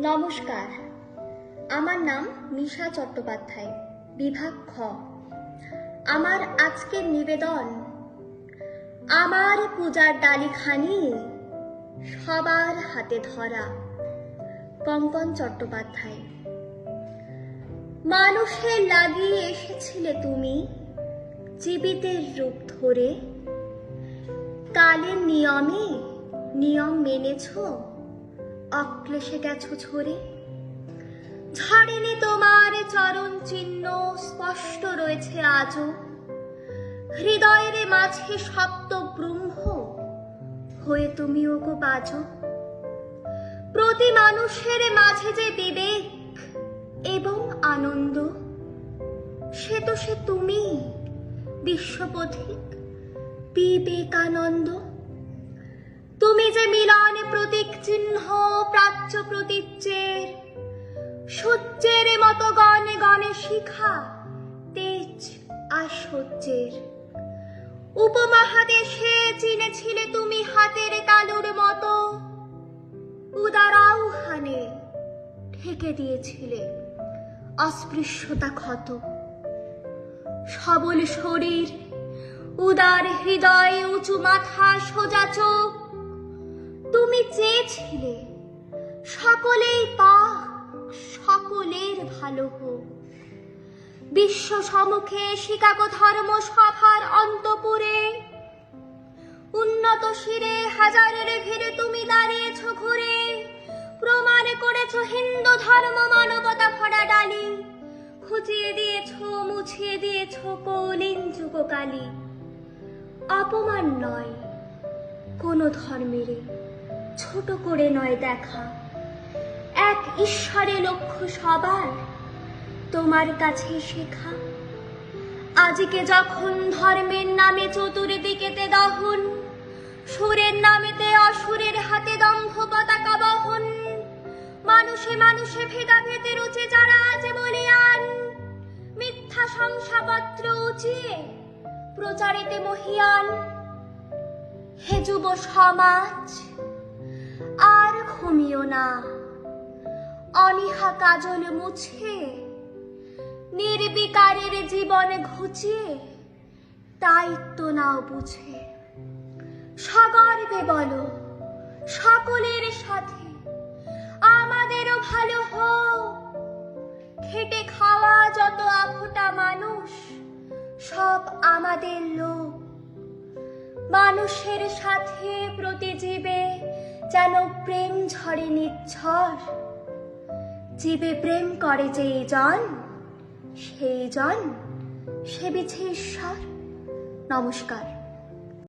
নমস্কার। আমার নাম মিশা চট্টোপাধ্যায়, বিভাগ খ। আমার আজকের নিবেদন, আমার পূজার ডালিখানি সবার হাতে ধরা কঙ্কন চট্টোপাধ্যায়। মানুষের লাগিয়ে এসেছিলে তুমি জীবিতের রূপ ধরে। কালের নিয়মে নিয়ম মেনেছো অক্লেশে গেছো ছড়ে ঝাড়েনি তোমার চরণ চিহ্ন স্পষ্ট রয়েছে আজও। হৃদয়ের মাঝে সপ্ত ব্রহ্ম, হয়ে তুমি ওগো বাজো। প্রতি মানুষের মাঝে যে বিবেক এবং আনন্দ, সে তো সে তুমি, বিশ্বপথিক বিবেকানন্দ। তুমি যে মিলন প্রতীক চিহ্ন, প্রাচ্য প্রতীচ্যের সূর্যের মতো গণে গণে শিখা, তেজ আর সূর্যের। উপমহাদেশে চিনেছিলে তুমি হাতের তালুর মতো উদারাও হানে ঠেকে দিয়েছিলে অস্পৃশ্যতা ক্ষত। সবল শরীর, উদার হৃদয় উঁচু মাথা সোজা চোখ তুমি চেয়েছিলে। সকলেই পাক, সকলের ভালো হোক। বিশ্ব সম্মুখে শিকাগো ধর্ম সভার অন্তপুরে। উন্নত শিরে হাজারের ভিড়ে তুমি দাঁড়িয়েছ ঘুরে। প্রমাণ করেছ হিন্দু ধর্ম মানবতা ভরা ডালি। খুঁচিয়ে দিয়েছ, মুছিয়ে দিয়েছ কৌলিন যুগকালী। অপমান নয়, কোনো ধর্মের ছোট করে নয় দেখা। এক ঈশ্বরে লক্ষ্য সবার, তোমার কাছে শেখা। আজকে যখন ধর্মের নামে চতুর্দিকেতে দহন, সুরের নামেতে অসুরের হাতে দম্ভ পতাকা বহন, মানুষে মানুষে ভেদাভেদে রুচে যারা আছে বলিয়ান, মিথ্যা শংসাপত্র উচিয়ে প্রচারিতে মহিয়ান। হে যুব সমাজ না। অনিহা কাজল মুছে, নির্বিকারের জীবনে ঘুচিয়ে, দায়িত্ব নাও বুঝে। সগর্বে বলো, সকলের সাথে, আমাদেরও ভালো হোক খেটে খাওয়া যত আফোটা মানুষ, সব আমাদের লোক। মানুষের সাথে প্রতি জীবে যেন প্রেম ঝরে নিচ্ছর। জীবে প্রেম করে যে জন সেই জন সে বিছে ঈশ্বর নমস্কার।